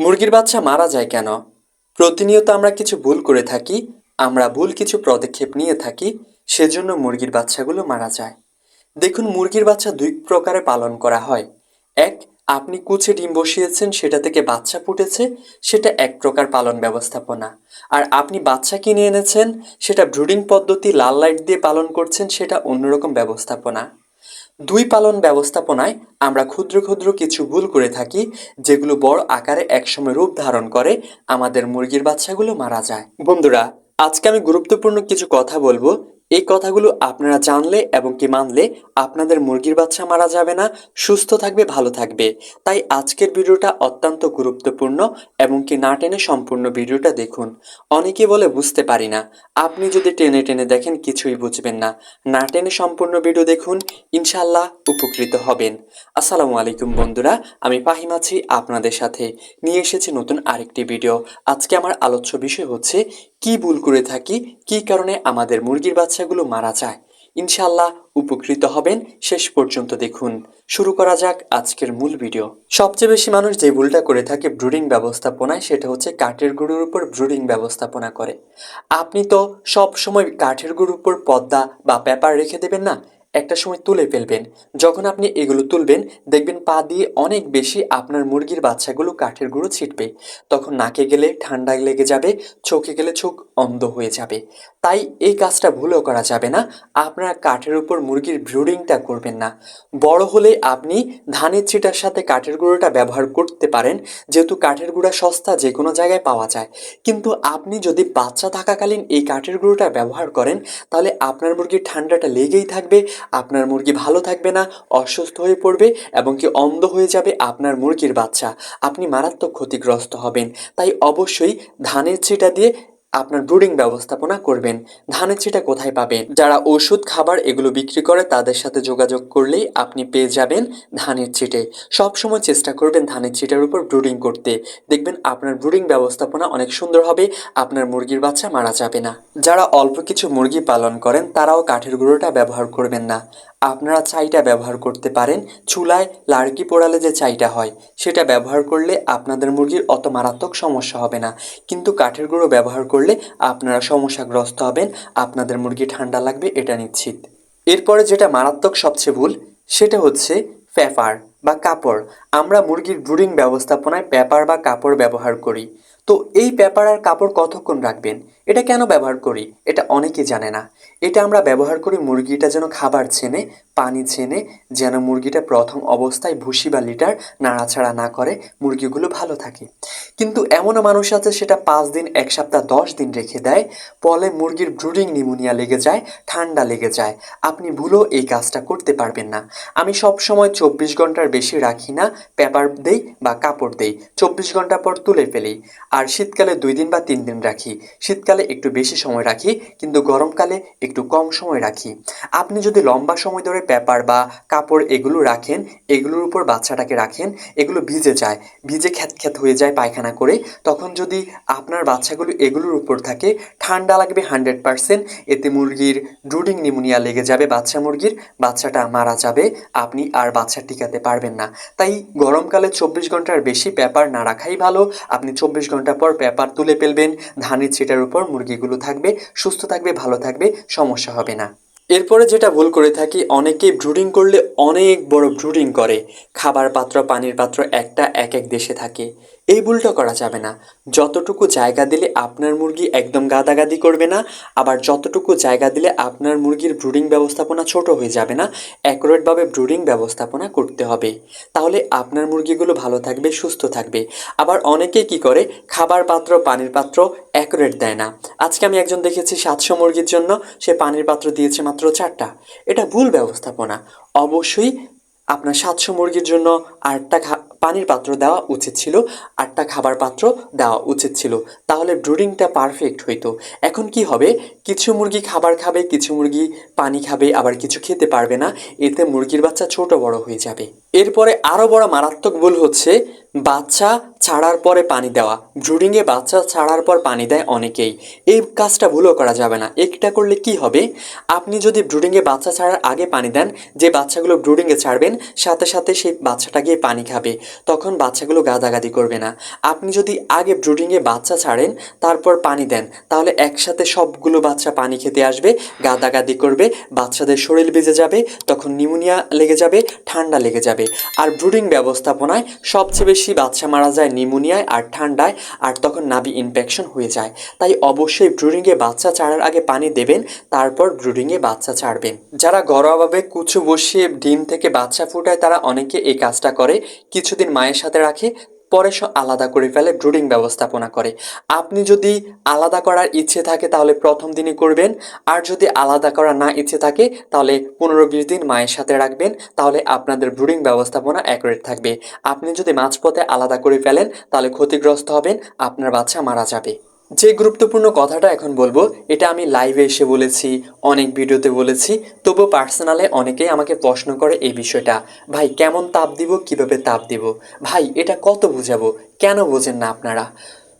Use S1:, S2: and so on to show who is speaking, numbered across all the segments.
S1: মুরগির বাচ্চা মারা যায় কেন? প্রতিনিয়ত আমরা কিছু ভুল করে থাকি, আমরা ভুল কিছু পদক্ষেপ নিয়ে থাকি, সেজন্য মুরগির বাচ্চাগুলো মারা যায়। দেখুন, মুরগির বাচ্চা দুই প্রকারে পালন করা হয়। এক, আপনি কুচে ডিম বসিয়েছেন, সেটা থেকে বাচ্চা ফুটেছে, সেটা এক প্রকার পালন ব্যবস্থাপনা। আর আপনি বাচ্চা কিনে এনেছেন, সেটা ব্রুডিং পদ্ধতি, লাল লাইট দিয়ে পালন করছেন, সেটা অন্যরকম ব্যবস্থাপনা। দুই পালন ব্যবস্থাপনায় আমরা ক্ষুদ্র ক্ষুদ্র কিছু ভুল করে থাকি, যেগুলো বড় আকারে একসময় রূপ ধারণ করে, আমাদের মুরগির বাচ্চাগুলো মারা যায়। বন্ধুরা, আজকে আমি গুরুত্বপূর্ণ কিছু কথা বলব এই কথাগুলো আপনারা জানলে এবং কি মানলে আপনাদের মুরগির বাচ্চা মারা যাবে না, সুস্থ থাকবে, ভালো থাকবে। তাই আজকের ভিডিওটা অত্যন্ত গুরুত্বপূর্ণ এবং কি না টেনে সম্পূর্ণ ভিডিওটা দেখুন। অনেকে বলে বুঝতে পারি না। আপনি যদি টেনে টেনে দেখেন কিছুই বুঝবেন না। না টেনে সম্পূর্ণ ভিডিও দেখুন ইনশাল্লাহ উপকৃত হবেন। আসসালামু আলাইকুম বন্ধুরা, আমি ফাহিম আছি আপনাদের সাথে। নিয়ে এসেছি নতুন আরেকটি ভিডিও। আজকে আমার আলোচ্য বিষয় হচ্ছে, কি ভুল করে থাকি, কি কারণে আমাদের মুরগির বাচ্চাগুলো মারা যায়। ইনশাল্লাহ উপকৃত হবেন। শেষ পর্যন্ত দেখুন। শুরু করা যাক আজকের মূল ভিডিও। সবচেয়ে বেশি মানুষ যে ভুলটা করে থাকে ব্রুডিং ব্যবস্থাপনায়, সেটা হচ্ছে কাঠের গুঁড়োর উপর ব্রুডিং ব্যবস্থাপনা করে। আপনি তো সব সময় কাঠের গুঁড়োর উপর পদ্মা বা পেপার রেখে দেবেন না? একটা সময় তুলে ফেলবেন। যখন আপনি এগুলো তুলবেন, দেখবেন পা দিয়ে অনেক বেশি আপনার মুরগির বাচ্চাগুলো কাঠের গুঁড়ো ছিটবে। তখন নাকে গেলে ঠান্ডা লেগে যাবে, চোখে গেলে চোখ অন্ধ হয়ে যাবে। তাই এই কাজটা ভুলও করা যাবে না। আপনারা কাঠের উপর মুরগির ব্রুডিংটা করবেন না। বড় হলে আপনি ধানের ছিটার সাথে কাঠের গুঁড়োটা ব্যবহার করতে পারেন। যেহেতু কাঠের গুঁড়া সস্তা যে কোনো জায়গায় পাওয়া যায়। কিন্তু আপনি যদি বাচ্চা থাকাকালীন এই কাঠের গুঁড়োটা ব্যবহার করেন, তাহলে আপনার মুরগির ঠান্ডাটা লেগেই থাকবে। আপনার মুরগি ভালো থাকবে না, অসুস্থ হয়ে পড়বে এবং কি অন্ধ হয়ে যাবে আপনার মুরগির বাচ্চা। আপনি মারাত্মক ক্ষতিগ্রস্ত হবেন। তাই অবশ্যই ধানের ছিটা দিয়ে আপনার ব্রুডিং ব্যবস্থাপনা করবেন। ধানের ছিটা কোথায় পাবেন? যারা ওষুধ, খাবার এগুলো বিক্রি করে, তাদের সাথে যোগাযোগ করলেই আপনি পেয়ে যাবেন ধানের ছিটে। সবসময় চেষ্টা করবেন ধানের ছিটার উপর ব্রুডিং করতে। দেখবেন আপনার ব্রুডিং ব্যবস্থাপনা অনেক সুন্দর হবে, আপনার মুরগির বাচ্চা মারা যাবে না। যারা অল্প কিছু মুরগি পালন করেন, তারাও কাঠের গুঁড়োটা ব্যবহার করবেন না। আপনারা চাইটা ব্যবহার করতে পারেন। চুলায় লাড়কি পোড়ালে যে চাইটা হয়, সেটা ব্যবহার করলে আপনাদের মুরগির অত মারাত্মক সমস্যা হবে না। কিন্তু কাঠের গুঁড়ো ব্যবহার করলে আপনারা সমস্যাগ্রস্ত হবেন, আপনাদের মুরগি ঠান্ডা লাগবে, এটা নিশ্চিত। এরপরে যেটা মারাত্মক সবচেয়ে ভুল, সেটা হচ্ছে ফেফার বা কাপড়। আমরা মুরগির ব্রুডিং ব্যবস্থাপনায় পেপার বা কাপড় ব্যবহার করি। তো এই পেপার আর কাপড় কতক্ষণ রাখবেন? এটা কেন ব্যবহার করি? এটা অনেকে জানে না। এটা আমরা ব্যবহার করি মুরগিটা যেন খাবার ছেনে পানি ছেনে যেন মুরগিটা প্রথম অবস্থায় ভুসি বা লিটার নাড়াছাড়া না করে মুরগিগুলো ভালো থাকে। কিন্তু এমনও মানুষ আছে, সেটা পাঁচ দিন, এক সপ্তাহ, দশ দিন রেখে দেয়। ফলে মুরগির ব্রুডিং নিমোনিয়া লেগে যায়, ঠান্ডা লেগে যায়। আপনি ভুলেও এই কাজটা করতে পারবেন না। আমি সব সময় চব্বিশ ঘণ্টার বেশি রাখি না। পেপার দেই বা কাপড় দেই, চব্বিশ ঘণ্টা পর তুলে ফেলি। আর শীতকালে দুই দিন বা তিন দিন রাখি। শীতকালে একটু বেশি সময় রাখি, কিন্তু গরমকালে একটু কম সময় রাখি। আপনি যদি লম্বা সময় ধরে পেপার বা কাপড় এগুলো রাখেন, এগুলোর উপর বাচ্চাটাকে রাখেন, এগুলো ভিজে যায়, ভিজে খ্যাত খ্যাত হয়ে যায় পায়খানা করে, তখন যদি আপনার বাচ্চাগুলো এগুলোর উপর থাকে, ঠান্ডা লাগবে হান্ড্রেড পারসেন্ট, এতে মুরগির ব্রুডিং নিমোনিয়া লেগে যাবে বাচ্চা মুরগির, বাচ্চাটা মারা যাবে, আপনি আর বাচ্চা টিকাতে পারবেন না। তাই গরমকালে চব্বিশ ঘণ্টার বেশি পেপার না রাখাই ভালো। আপনি চব্বিশ ঘণ্টা পর পেপার তুলে ফেলবেন। ধানের ছিটার উপর মুরগিগুলো থাকবে, সুস্থ থাকবে, ভালো থাকবে, সমস্যা হবে না। এরপরে যেটা ভুল করে থাকি, অনেকে ব্রুডিং করলে অনেক বড় ব্রুডিং করে। খাবার পাত্র, পানির পাত্র একটা এক এক দেশে থাকে। এই ভুলটা করা যাবে না। যতটুকু জায়গা দিলে আপনার মুরগি একদম গাদাগাদি করবে না, আবার যতটুকু জায়গা দিলে আপনার মুরগির ব্রুডিং ব্যবস্থাপনা ছোট হয়ে যাবে না, অ্যাকুরেটভাবে ব্রুডিং ব্যবস্থাপনা করতে হবে। তাহলে আপনার মুরগিগুলো ভালো থাকবে, সুস্থ থাকবে। আবার অনেকেই কি করে, খাবার পাত্র, পানির পাত্র অ্যাকুরেট দেয় না। আজকে আমি একজন দেখেছি সাতশো মুরগির জন্য, সে পানির পাত্র দিয়েছে মাত্র চারটা। এটা ভুল ব্যবস্থাপনা। অবশ্যই আপনার সাতশো মুরগির জন্য আটটা পানির পাত্র দেওয়া উচিত ছিল, আটটা খাবার পাত্র দেওয়া উচিত ছিল। তাহলে ব্রুডিংটা পারফেক্ট হইতো। এখন কি হবে? কিছু মুরগি খাবার খাবে, কিছু মুরগি পানি খাবে, আবার কিছু খেতে পারবে না। এতে মুরগির বাচ্চা ছোট বড় হয়ে যাবে। এরপরে আরও বড় মারাত্মক ভুল হচ্ছে, বাচ্চা ছাড়ার পরে পানি দেওয়া। ব্রুডিংয়ে বাচ্চা ছাড়ার পর পানি দেয় অনেকেই। এই কাজটা ভুলও করা যাবে না। একটা করলে কি হবে? আপনি যদি ব্রুডিংয়ে বাচ্চা ছাড়ার আগে পানি দেন, যে বাচ্চাগুলো ব্রুডিংয়ে ছাড়বেন, সাথে সাথে সেই বাচ্চাটা গিয়ে পানি খাবে। তখন বাচ্চাগুলো গাদাগাদি করবে না। আপনি যদি আগে ব্রুডিংয়ে বাচ্চা ছাড়েন, তারপর পানি দেন, তাহলে একসাথে সবগুলো বাচ্চা পানি খেতে আসবে, গাদাগাদি করবে, বাচ্চাদের শরীর বেজে যাবে, তখন নিউমোনিয়া লেগে যাবে, ঠান্ডা লেগে যাবে। আর ব্রুডিং ব্যবস্থাপনায় সবচেয়ে বেশি বাচ্চা মারা যায় নিউমোনিয়ায় আর ঠান্ডায়, আর তখন নাভি ইনফেকশন হয়ে যায়। তাই অবশ্যই ব্রুডিংয়ে বাচ্চা ছাড়ার আগে পানি দেবেন, তারপর ব্রুডিংয়ে বাচ্চা ছাড়বেন। যারা ঘরোয়াভাবে কুচু বসিয়ে ডিম থেকে বাচ্চা ফুটায়, তারা অনেকে এই কাজটা করে। কিছুদিন মায়ের সাথে রাখে পরে আলাদা করে ফেলে ব্রুডিং ব্যবস্থাপনা করে। আপনি যদি আলাদা করার ইচ্ছে থাকে, তাহলে প্রথম দিনই করবেন। আর যদি আলাদা করার না ইচ্ছে থাকে, তাহলে পনেরো বিশ দিন মায়ের সাথে রাখবেন। তাহলে আপনাদের ব্রুডিং ব্যবস্থাপনা অ্যাকুরেট থাকবে। আপনি যদি মাঝপথে আলাদা করে ফেলেন, তাহলে ক্ষতিগ্রস্ত হবেন, আপনার বাচ্চা মারা যাবে। যে গুরুত্বপূর্ণ কথাটা এখন বলব, এটা আমি লাইভে এসে বলেছি, অনেক ভিডিওতে বলেছি তবু পার্সোনালে অনেকেই আমাকে প্রশ্ন করে এই বিষয়টা, ভাই, কেমন তাপ দিব, কীভাবে তাপ দিব? ভাই, এটা কত বোঝাবো? কেন বোঝেন না আপনারা?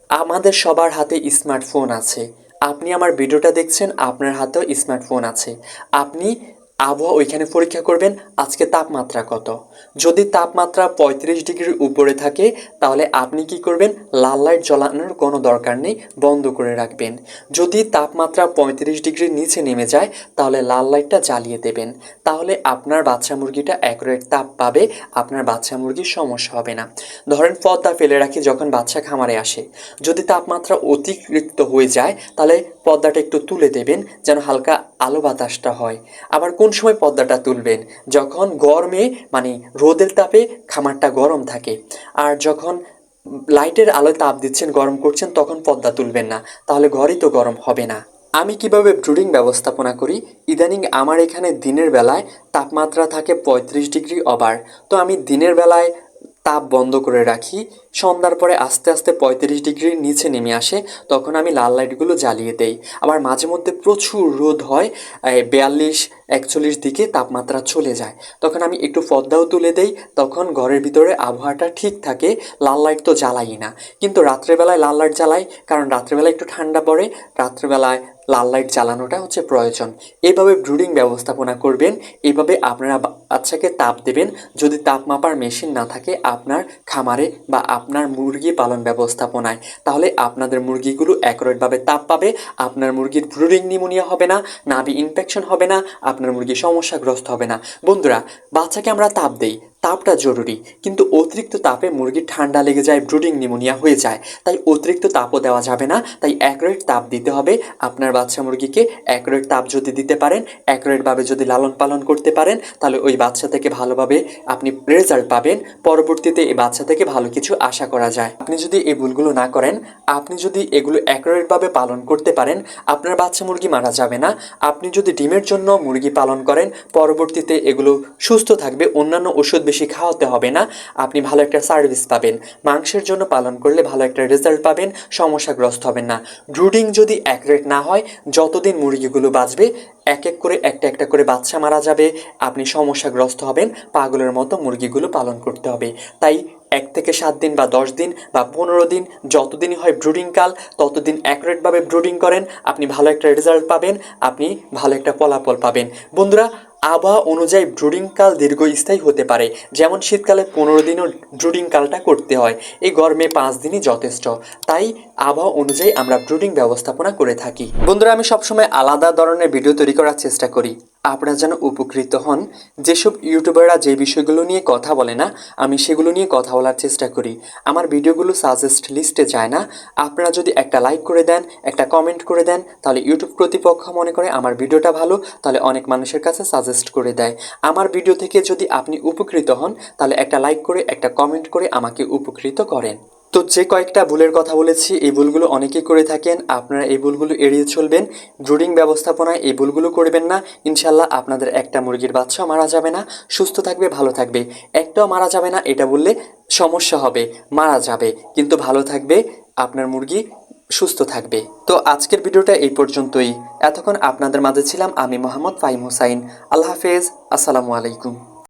S1: আমাদের সবার হাতে স্মার্টফোন আছে। আপনি আমার ভিডিওটা দেখছেন, আপনার হাতেও স্মার্টফোন আছে। আপনি আবহাওয়া ওইখানে পরীক্ষা করবেন, আজকে তাপমাত্রা কত? যদি তাপমাত্রা পঁয়ত্রিশ ডিগ্রির উপরে থাকে, তাহলে আপনি কি করবেন? লাল লাইট জ্বালানোর কোনো দরকার নেই, বন্ধ করে রাখবেন। যদি তাপমাত্রা পঁয়ত্রিশ ডিগ্রির নিচে নেমে যায়, তাহলে লাল লাইটটা জ্বালিয়ে দেবেন। তাহলে আপনার বাচ্চা মুরগিটা অ্যাকুরেট তাপ পাবে, আপনার বাচ্চা মুরগির সমস্যা হবে না। ধরেন পর্দা ফেলে রাখি যখন বাচ্চা খামারে আসে। যদি তাপমাত্রা অতিরিক্ত হয়ে যায়, তাহলে পর্দাটা একটু তুলে দেবেন যেন হালকা আলো বাতাসটা হয়। আবার কোন সময় পর্দাটা তুলবেন? যখন গরমে মানে রোদের তাপে খামারটা গরম থাকে। আর যখন লাইটের আলোয় তাপ দিচ্ছেন, গরম করছেন, তখন পর্দা তুলবেন না। তাহলে ঘরই তো গরম হবে না। আমি কীভাবে ব্রুডিং ব্যবস্থাপনা করি? ইদানিং আমার এখানে দিনের বেলায় তাপমাত্রা থাকে পঁয়ত্রিশ ডিগ্রি অবার তো আমি দিনের বেলায় তাপ বন্ধ করে রাখি। সন্ধ্যার পরে আস্তে আস্তে পঁয়ত্রিশ ডিগ্রির নিচে নেমে আসে, তখন আমি লাল লাইটগুলো জ্বালিয়ে দেই। আবার মাঝে মধ্যে প্রচুর রোদ হয় বিয়াল্লিশ, একচল্লিশ দিকে তাপমাত্রা চলে যায়। তখন আমি একটু পর্দাও তুলে দেই, তখন ঘরের ভিতরে আবহাওয়াটা ঠিক থাকে, লাল লাইট তো জ্বালাই না। কিন্তু রাত্রেবেলায় লাল লাইট জ্বালাই, কারণ রাত্রেবেলায় একটু ঠান্ডা পড়ে, রাত্রেবেলায় লাল লাইট জ্বালানোটা হচ্ছে প্রয়োজন। এভাবে ব্রুডিং ব্যবস্থাপনা করবেন, এভাবে আপনারা বাচ্চাকে তাপ দেবেন। যদি তাপ মাপার মেশিন না থাকে আপনার খামারে বা আপনার মুরগি পালন ব্যবস্থাপনায়, তাহলে আপনাদের মুরগিগুলো অ্যাকুরেটভাবে তাপ পাবে, আপনার মুরগির ব্রুডিং নিমোনিয়া হবে না, নাভি ইনফেকশন হবে না, আপনার মুরগি সমস্যাগ্রস্ত হবে না। বন্ধুরা, বাচ্চাকে আমরা তাপ দেই তাপটা জরুরি। কিন্তু অতিরিক্ত তাপে মুরগির ঠান্ডা লেগে যায়, ব্রুডিং নিমোনিয়া হয়ে যায়। তাই অতিরিক্ত তাপও দেওয়া যাবে না। তাই অ্যাকুরেট তাপ দিতে হবে। আপনার বাচ্চা মুরগিকে অ্যাকুরেট তাপ যদি দিতে পারেন, অ্যাকুরেটভাবে যদি লালন পালন করতে পারেন, তাহলে ওই বাচ্চা থেকে ভালোভাবে আপনি রেজাল্ট পাবেন। পরবর্তীতে এই বাচ্চা থেকে ভালো কিছু আশা করা যায়। আপনি যদি এই ভুলগুলো না করেন, আপনি যদি এগুলো অ্যাকুরেটভাবে পালন করতে পারেন, আপনার বাচ্চা মুরগি মারা যাবে না। আপনি যদি ডিমের জন্য মুরগি পালন করেন, পরবর্তীতে এগুলো সুস্থ থাকবে। অন্যান্য ওষুধ বেশি খাওয়াতে হবে না। আপনি ভালো একটা সার্ভিস পাবেন। মাংসের জন্য পালন করলে ভালো একটা রেজাল্ট পাবেন। সমস্যাগ্রস্ত হবেন না। ব্রুডিং যদি অ্যাকুরেট না হয়, যতদিন মুরগিগুলো বাঁচবে, এক এক করে একটা একটা করে বাচ্চা মারা যাবে। আপনি সমস্যাগ্রস্ত হবেন। পাগলের মতো মুরগিগুলো পালন করতে হবে। তাই এক থেকে সাত দিন বা দশ দিন বা পনেরো দিন যতদিনই হয় ব্রুডিং কাল, ততদিন অ্যাকুরেটভাবে ব্রুডিং করেন। আপনি ভালো একটা রেজাল্ট পাবেন। আপনি ভালো একটা ফলাফল পাবেন। বন্ধুরা আবহাওয়া অনুযায়ী ব্রুডিং কাল দীর্ঘস্থায়ী হতে পারে, যেমন শীতকালে পনেরো দিনও ব্রুডিং কালটা করতে হয়। এই গরমে পাঁচ দিনই যথেষ্ট। তাই আবহাওয়া অনুযায়ী আমরা ব্রুডিং ব্যবস্থাপনা করে থাকি। বন্ধুরা, আমি সবসময় আলাদা ধরনের ভিডিও তৈরি করার চেষ্টা করি। আপনারা যেন উপকৃত হন। যেসব ইউটিউবাররা যে বিষয়গুলো নিয়ে কথা বলে না, আমি সেগুলো নিয়ে কথা বলার চেষ্টা করি। আমার ভিডিওগুলো সাজেস্ট লিস্টে যায় না। আপনারা যদি একটা লাইক করে দেন, একটা কমেন্ট করে দেন, তাহলে ইউটিউব কর্তৃপক্ষ মনে করে আমার ভিডিওটা ভালো, তাহলে অনেক মানুষের কাছে সাজেস্ট করে দেয়। আমার ভিডিও থেকে যদি আপনি উপকৃত হন, তাহলে একটা লাইক করে, একটা কমেন্ট করে আমাকে উপকৃত করেন। তো যে কয়েকটা ভুলের কথা বলেছি, এই ভুলগুলো অনেকেই করে থাকেন। আপনারা এই ভুলগুলো এড়িয়ে চলবেন। ব্রুডিং ব্যবস্থাপনায় এই ভুলগুলো করবেন না। ইনশাল্লাহ আপনাদের একটা মুরগির বাচ্চাও মারা যাবে না। সুস্থ থাকবে, ভালো থাকবে। একটাও মারা যাবে না, এটা বললে সমস্যা হবে। মারা যাবে, কিন্তু ভালো থাকবে, আপনার মুরগি সুস্থ থাকবে। তো আজকের ভিডিওটা এই পর্যন্তই। এতক্ষণ আপনাদের মাঝে ছিলাম আমি মোহাম্মদ ফাইম হুসাইন। আল্লাহ হাফেজ। আসসালামু আলাইকুম।